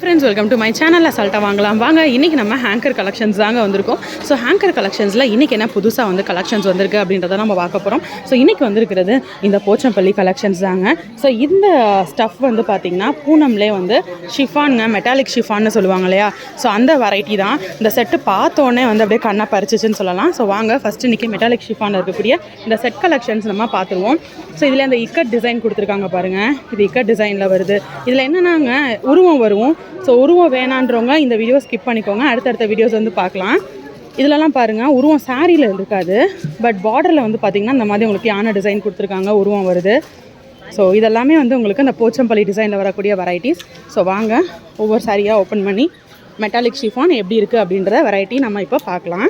Friends welcome to my channel அசால்ட்டாக வாங்கலாம். வாங்க இன்றைக்கி நம்ம ஹேங்கர் கலெக்ஷன்ஸ் தாங்க வந்திருக்கோம். ஸோ ஹேங்கர் கலெக்ஷன்ஸில் இன்றைக்கி என்ன புதுசாக வந்து கலெக்ஷன்ஸ் வந்திருக்கு அப்படின்றத நம்ம பார்க்க போகிறோம் ஸோ இன்றைக்கி வந்திருக்கிறது இந்த போச்சம்பள்ளி கலெக்ஷன்ஸ் தாங்க. ஸோ இந்த ஸ்டஃப் வந்து பார்த்திங்கன்னா பூனம்லே வந்து ஷிஃபானுங்க மெட்டாலிக் ஷிஃபான்னு சொல்லுவாங்க இல்லையா? ஸோ அந்த வெரைட்டி தான். இந்த செட்டு பார்த்தோன்னே வந்து அப்படியே கண்ணை பறிச்சிச்சுன்னு சொல்லலாம். ஸோ வாங்க ஃபஸ்ட்டு இன்றைக்கி மெட்டாலிக் ஷிஃபான் இருக்கக்கூடிய இந்த செட் கலெக்ஷன்ஸ் நம்ம பார்த்துருவோம். ஸோ இதில் இந்த இக்கட் டிசைன் கொடுத்துருக்காங்க பாருங்கள் இது இக்கட் டிசைனில் வருது. இதில் என்னென்னாங்க உருவம் வரும் ஸோ உருவம் வேணான்றவங்க இந்த வீடியோ ஸ்கிப் பண்ணிக்கோங்க. அடுத்தடுத்த வீடியோஸ் வந்து பார்க்கலாம். இதிலலாம் பாருங்கள் உருவம் சாரியில் இருக்காது. பட் பார்டரில் வந்து பார்த்திங்கன்னா இந்த மாதிரி உங்களுக்கு யானை டிசைன் கொடுத்துருக்காங்க உருவம் வருது. ஸோ இதெல்லாமே வந்து உங்களுக்கு இந்த போச்சம்பள்ளி டிசைனில் வரக்கூடிய வெரைட்டிஸ் ஸோ வாங்க ஒவ்வொரு சாரியாக ஓப்பன் பண்ணி மெட்டாலிக் ஷிஃபான் எப்படி இருக்குது அப்படின்ற வெரைட்டி நம்ம இப்போ பார்க்கலாம்.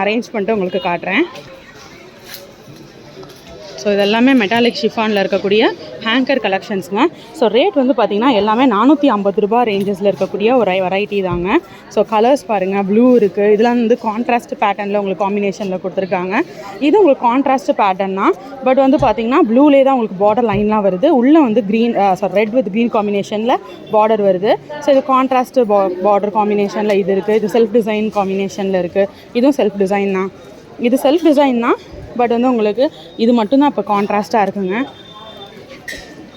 அரேஞ்ச் பண்ணிட்டு உங்களுக்கு காட்டுறேன். ஸோ இதெல்லாமே மெட்டாலிக் ஷிஃபானில் இருக்கக்கூடிய ஹேங்கர் கலெக்ஷன்ஸுங்க ஸோ ரேட் வந்து பார்த்திங்கன்னா எல்லாமே நானூற்றி ஐம்பது ரூபா ரேஞ்சஸில் இருக்கக்கூடிய ஒரு வெரைட்டி தாங்க. ஸோ கலர்ஸ் பாருங்கள் ப்ளூ இருக்குது இதெல்லாம் வந்து கான்ட்ராஸ்ட் பேட்டர்னில் உங்களுக்கு காம்பினேஷனில் கொடுத்துருக்காங்க. இது உங்களுக்கு கான்ட்ராஸ்ட் பேட்டர்ன் தான். பட் வந்து பார்த்திங்கன்னா ப்ளூலே தான் உங்களுக்கு பார்டர் லைன்லாம் வருது. உள்ளே வந்து green sari red with green காம்பினேஷனில் பார்டர் வருது. ஸோ இது கான்ட்ராஸ்ட் பார்டர் காம்பினேஷனில் இது இருக்குது இது செல்ஃப் டிசைன் காம்பினேஷனில் இருக்குது இதுவும் செல்ஃப் டிசைன் தான். இது செல்ஃப் டிசைன் தான் பட் வந்து உங்களுக்கு இது மட்டும்தான் இப்போ கான்ட்ராஸ்ட்டாக இருக்குங்க.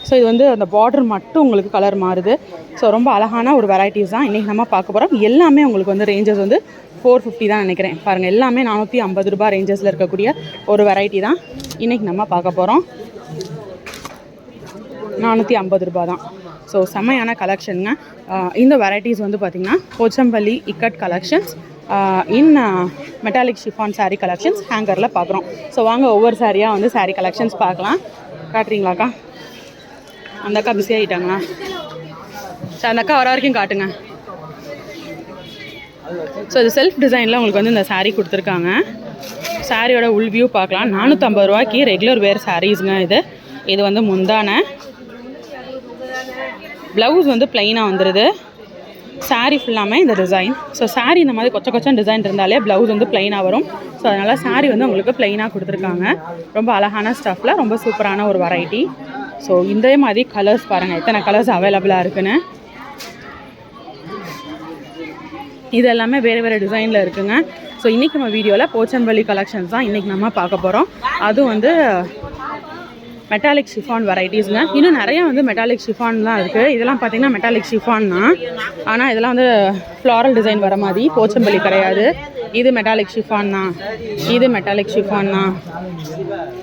ஸோ இது வந்து அந்த பார்டர் மட்டும் உங்களுக்கு கலர் மாறுது. ஸோ ரொம்ப அழகான ஒரு வெரைட்டிஸ் தான். இன்றைக்கி நம்ம பார்க்க போகிறோம் எல்லாமே உங்களுக்கு வந்து ரேஞ்சஸ் வந்து ஃபோர் ஃபிஃப்டி தான் நினைக்கிறேன். பாருங்கள் எல்லாமே நானூற்றி ஐம்பது ரூபாய் ரேஞ்சஸில் இருக்கக்கூடிய ஒரு வெரைட்டி தான் இன்றைக்கி நம்ம பார்க்க போகிறோம் நானூற்றி ஐம்பது ரூபா தான். ஸோ செம்மையான கலெக்ஷனுங்க இந்த வெரைட்டிஸ் வந்து பார்த்திங்கன்னா Pochampally ikat collections in metallic chiffon sari collections ஹேங்கரில் பார்க்குறோம் ஸோ வாங்க ஒவ்வொரு சாரியாக வந்து சாரீ கலெக்ஷன்ஸ் பார்க்கலாம். காட்டுறீங்களாக்கா? அந்த அக்கா பிஸி ஆகிட்டாங்களா ஸோ அந்த அக்கா வர வரைக்கும் காட்டுங்க. ஸோ இது செல்ஃப் டிசைனில் உங்களுக்கு வந்து இந்த சாரீ கொடுத்துருக்காங்க. சாரியோட உள் வியூ பார்க்கலாம். நானூற்றம்பது ரூபாய்க்கு ரெகுலர் வேர் சாரீஸுங்க இது. இது வந்து முந்தான. ப்ளவுஸ் வந்து ப்ளைனாக வந்துடுது சாரீ ஃபுல்லாமே இந்த டிசைன் ஸோ சாரீ இந்த மாதிரி கொச்ச கொச்சம் டிசைன் இருந்தாலே ப்ளவுஸ் வந்து ப்ளைனாக வரும். ஸோ அதனால் சாரீ வந்து உங்களுக்கு ப்ளைனாக கொடுத்துருக்காங்க. ரொம்ப அழகான ஸ்டஃப்பில் ரொம்ப சூப்பரான ஒரு வெரைட்டி ஸோ இந்த மாதிரி கலர்ஸ் பாருங்கள் எத்தனை கலர்ஸ் அவைலபிளாக இருக்குன்னு. இது எல்லாமே வேறு வேறு டிசைனில் இருக்குங்க. ஸோ இன்றைக்கி நம்ம வீடியோவில் போச்சம்பள்ளி கலெக்ஷன்ஸ் தான் இன்றைக்கி நம்ம பார்க்க போகிறோம் அதுவும் வந்து மெட்டாலிக் ஷிஃபான் வெரைட்டிஸ்ங்க இன்னும் நிறையா வந்து மெட்டாலிக் ஷிஃபான் தான் இருக்குது இதெல்லாம் பார்த்தீங்கன்னா மெட்டாலிக் ஷிஃபான் தான். ஆனால் இதெல்லாம் வந்து ஃப்ளாரல் டிசைன் வர மாதிரி போச்சம்பள்ளி கிடையாது. இது மெட்டாலிக் ஷிஃபான் தான். இது மெட்டாலிக் ஷிஃபான் தான்.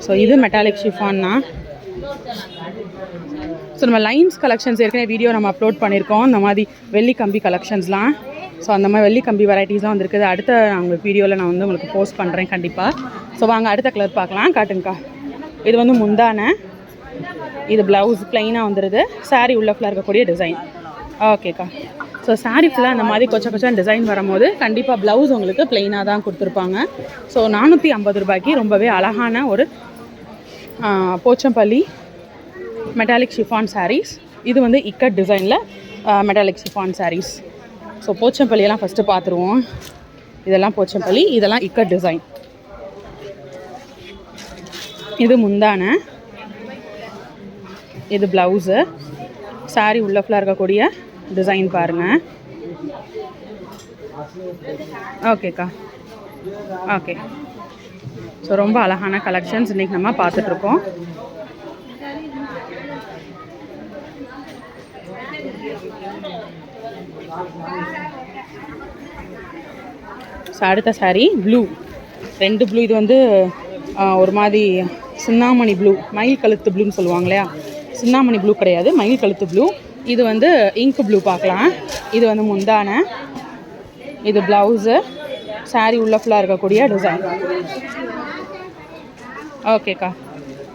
ஸோ இது மெட்டாலிக் ஷிஃபான் தான். ஸோ நம்ம லைன்ஸ் கலெக்ஷன்ஸ் ஏற்கனவே வீடியோ நம்ம அப்லோட் பண்ணியிருக்கோம். இந்த மாதிரி வெள்ளி கம்பி கலெக்ஷன்ஸ்லாம் ஸோ அந்த மாதிரி வெள்ளி கம்பி வெரைட்டிஸ்லாம் வந்திருக்குது. அடுத்த நான் உங்களுக்கு வீடியோவில் நான் வந்து உங்களுக்கு போஸ்ட் பண்ணுறேன் கண்டிப்பாக ஸோ வாங்க அடுத்த கலர் பார்க்கலாம். காட்டுங்கக்கா. இது வந்து முந்தான. இது ப்ளவுஸ் ப்ளைனாக வந்துடுது saree உள்ள ஃபுல்லாக இருக்கக்கூடிய டிசைன் ஓகேக்கா ஸோ saree ஃபுல்லாக அந்த மாதிரி கொச்ச கொச்சம் டிசைன் வரும்போது கண்டிப்பாக ப்ளவுஸ் உங்களுக்கு ப்ளைனாக தான் கொடுத்துருப்பாங்க. ஸோ நானூற்றி ஐம்பது ரூபாய்க்கு ரொம்பவே அழகான ஒரு போச்சம்பள்ளி மெட்டாலிக் ஷிஃபான் சாரீஸ் இது வந்து இக்கட் டிசைனில் மெட்டாலிக் ஷிஃபான் சாரீஸ் ஸோ போச்சம்பள்ளியெல்லாம் ஃபஸ்ட்டு பார்த்துருவோம். இதெல்லாம் போச்சம்பள்ளி இதெல்லாம் இக்கட் டிசைன் இது முந்தான. இது ப்ளவுஸு சாரி உள்ள ஃபுல்லாக இருக்கக்கூடிய டிசைன் பாருங்கள் ஓகேக்கா ஓகே ஸோ ரொம்ப அழகான கலெக்ஷன்ஸ் இன்றைக்கி நம்ம பார்த்துட்ருக்கோம் ஸோ அடுத்த saree ப்ளூ ரெண்டு ப்ளூ இது வந்து ஒரு மாதிரி சின்னாமணி ப்ளூ மயில் கழுத்து ப்ளூன்னு சொல்லுவாங்க இல்லையா? சின்னாமணி ப்ளூ கிடையாது மயில் கழுத்து ப்ளூ. இது வந்து இங்க் ப்ளூ பார்க்கலாம். இது வந்து முந்தான. இது ப்ளவுஸு. சாரீ உள்ள ஃபுல்லாக இருக்கக்கூடிய டிசைன் ஓகேக்கா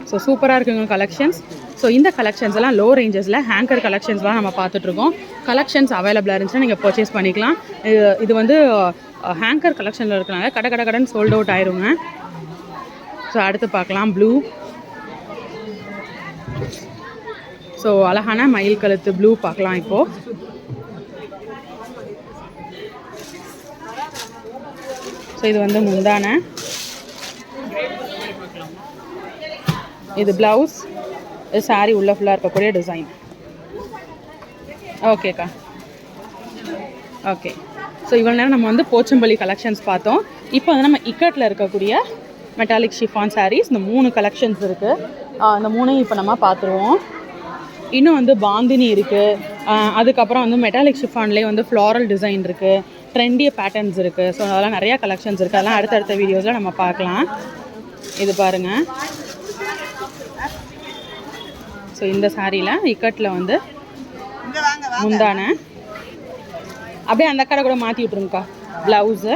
ஸோ சூப்பராக இருக்குங்க கலெக்ஷன்ஸ் ஸோ இந்த கலெக்ஷன்ஸ் எல்லாம் லோ ரேஞ்சஸில் ஹேங்கர் கலெக்ஷன்ஸ்லாம் நம்ம பார்த்துட்ருக்கோம் கலெக்ஷன்ஸ் அவைலபிளாக இருந்துச்சுன்னா நீங்கள் பர்ச்சேஸ் பண்ணிக்கலாம். இது இது வந்து uh, ஹேங்கர் கலெக்ஷனில் இருக்கிறனால கடை கடை கடன் சோல்ட் அவுட் ஆயிருங்க. ஸோ அடுத்து பார்க்கலாம் ப்ளூ ஸோ அழகான மயில் கழுத்து ப்ளூ பார்க்கலாம் இப்போது ஸோ இது வந்து முந்தான. இது ப்ளவுஸ் இது சாரீ உள்ள ஃபுல்லாக இருக்கக்கூடிய டிசைன் ஓகேக்கா ஓகே ஸோ இவ்வளோ நேரம் நம்ம வந்து போச்சம்பள்ளி கலெக்ஷன்ஸ் பார்த்தோம். இப்போ வந்து நம்ம இக்கட்டில் இருக்கக்கூடிய மெட்டாலிக் ஷிஃபான் sarees இந்த மூணு கலெக்ஷன்ஸ் இருக்குது அந்த மூணையும் இப்போ நம்ம பார்த்துருவோம். இன்னும் வந்து பாந்தினி இருக்குது அதுக்கப்புறம் வந்து மெட்டாலிக் ஷிஃபான்லேயே வந்து ஃப்ளாரல் டிசைன் இருக்குது ட்ரெண்டிய பேட்டர்ன்ஸ் இருக்குது ஸோ அதெல்லாம் நிறையா கலெக்ஷன்ஸ் இருக்குது அதெல்லாம் அடுத்தடுத்த வீடியோஸில் நம்ம பார்க்கலாம். இது பாருங்கள் ஸோ இந்த சாரியில் இக்கட்டில் வந்து முந்தான. அப்படியே அந்த கடை கூட மாற்றி விட்ருங்கக்கா ப்ளவுஸு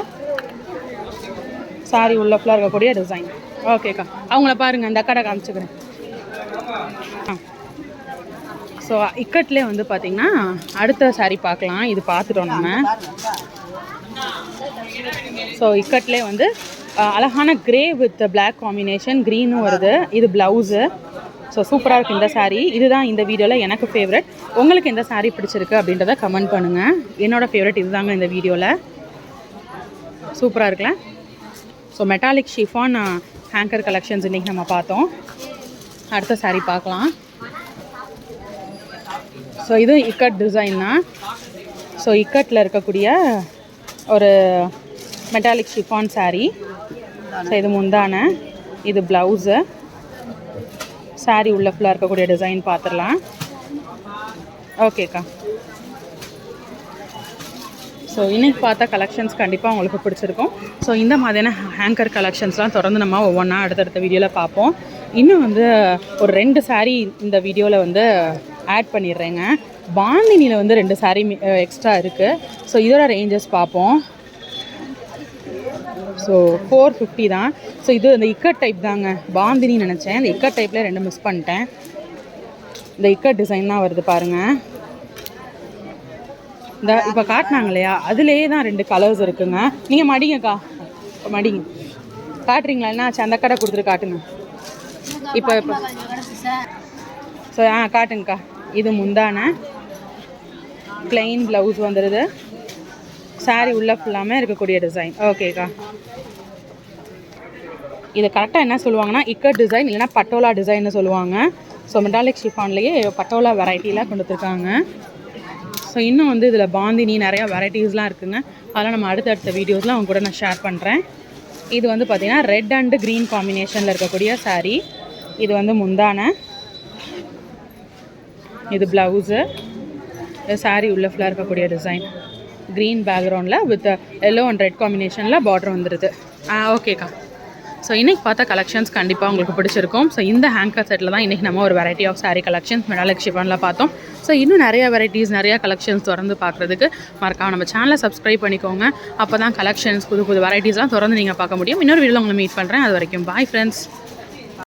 சாரி உள்ள ஃபுல்லாக இருக்கக்கூடிய டிசைன் ஓகேக்கா அவங்கள பாருங்கள் அந்த கடை காமிச்சுக்கிறேன். ஆ. ஸோ இக்கட்லேயே வந்து பார்த்தீங்கன்னா அடுத்த சாரி பார்க்கலாம். இது பார்த்துட்டோம் நம்ம. ஸோ இக்கட்லேயே வந்து அழகான கிரே வித் பிளாக் காம்பினேஷன் க்ரீனும் வருது. இது ப்ளவுஸு ஸோ சூப்பராக இருக்குது இந்த சாரீ இதுதான் இந்த வீடியோவில் எனக்கு ஃபேவரட் உங்களுக்கு எந்த சாரீ பிடிச்சிருக்கு அப்படின்றத கமெண்ட் பண்ணுங்கள் என்னோடய ஃபேவரட் இதுதாங்க இந்த வீடியோவில் சூப்பராக இருக்குல்ல? So metallic chiffon hanger collections இன்றைக்கி நம்ம பார்த்தோம். அடுத்த சாரீ பார்க்கலாம். ஸோ இது இக்கட் டிசைன் தான். ஸோ இக்கட்டில் இருக்கக்கூடிய ஒரு மெட்டாலிக் ஷிஃபான் சாரீ ஸோ இது முந்தான. இது ப்ளவுஸு saree உள்ள ஃபுல்லாக இருக்கக்கூடிய டிசைன் பார்த்துடலாம். ஓகேக்கா ஸோ இன்னைக்கு பார்த்தா கலெக்ஷன்ஸ் கண்டிப்பாக உங்களுக்கு பிடிச்சிருக்கும். ஸோ இந்த மாதிரியான ஹேங்கர் கலெக்ஷன்ஸ்லாம் தொடர்ந்து நம்ம ஒவ்வொன்றா அடுத்தடுத்த வீடியோவில் பார்ப்போம். இன்னும் வந்து ஒரு ரெண்டு சாரீ இந்த வீடியோவில் வந்து ஆட் பண்ணிடுறேங்க. பாந்தினியில் வந்து ரெண்டு சாரீ எக்ஸ்ட்ரா இருக்குது ஸோ இதோட ரேஞ்சஸ் பார்ப்போம். ஸோ ஃபோர் ஃபிஃப்டி தான். ஸோ இது இந்த இக்கட் டைப் தாங்க. பாந்தினி நினச்சேன். இந்த இக்கட் டைப்பில் ரெண்டு மிஸ் பண்ணிட்டேன். இந்த இக்கட் டிசைன் தான் வருது பாருங்கள் இந்த இப்போ காட்டினாங்க இல்லையா அதுலேயே தான் ரெண்டு கலர்ஸ் இருக்குங்க. நீங்கள் மடிங்கக்கா. மடிங்க. காட்டுறீங்களா? என்ன அந்த கடை கொடுத்துட்டு காட்டுங்க. இப்போ இப்போ. ஸோ ஆ காட்டுங்கக்கா. இது முந்தான. பிளெயின் ப்ளவுஸ் வந்துடுது சாரி உள்ள ஃபுல்லாமே இருக்கக்கூடிய டிசைன் ஓகேக்கா இது கரெக்டாக என்ன சொல்லுவாங்கன்னா இக்கட் டிசைன் இல்லைன்னா பட்டோலா டிசைன்னு சொல்லுவாங்க. ஸோ மெட்டாலிக் ஷிஃபான்லேயே பட்டோலா வெரைட்டிலாம் கொடுத்துருக்காங்க ஸோ இன்னும் வந்து இதில் பாந்தினி நிறையா வெரைட்டிஸ்லாம் இருக்குங்க. அதெல்லாம் நம்ம அடுத்தடுத்த வீடியோஸில் அவங்க கூட நான் ஷேர் பண்ணுறேன் இது வந்து பார்த்திங்கன்னா ரெட் அண்டு க்ரீன் காம்பினேஷனில் இருக்கக்கூடிய சாரீ இது வந்து முந்தான. இது ப்ளவுஸு சாரீ உள்ள ஃபுல்லாக இருக்கக்கூடிய டிசைன் க்ரீன் பேக்ரவுண்டில் வித் எல்லோ அண்ட் ரெட் காம்பினேஷனில் பார்டர் வந்துடுது ஆ ஓகேக்கா ஸோ இன்றைக்கி பார்த்தா கலெக்ஷன்ஸ் கண்டிப்பாக உங்களுக்கு பிடிச்சிருக்கும். ஸோ இந்த ஹேங்கர் செட்டில் தான் இன்றைக்கி நம்ம ஒரு variety of sari collections metallic ஷிஃபானில் பார்த்தோம். ஸோ இன்னும் நிறைய வெரைட்டிஸ் நிறையா கலெக்ஷன்ஸ் தொடர்ந்து பார்க்குறதுக்கு மறக்காம நம்ம சேனலை சப்ஸ்கிரைப் பண்ணிக்கோங்க. அப்போ தான் கலெக்ஷன்ஸ் புது புது வெரைட்டிஸ்லாம் தொடர்ந்து நீங்கள் பார்க்க முடியும். இன்னொரு வீடியோவில் உங்களை மீட் பண்ணுறேன் அது வரைக்கும் பாய் ஃப்ரெண்ட்ஸ்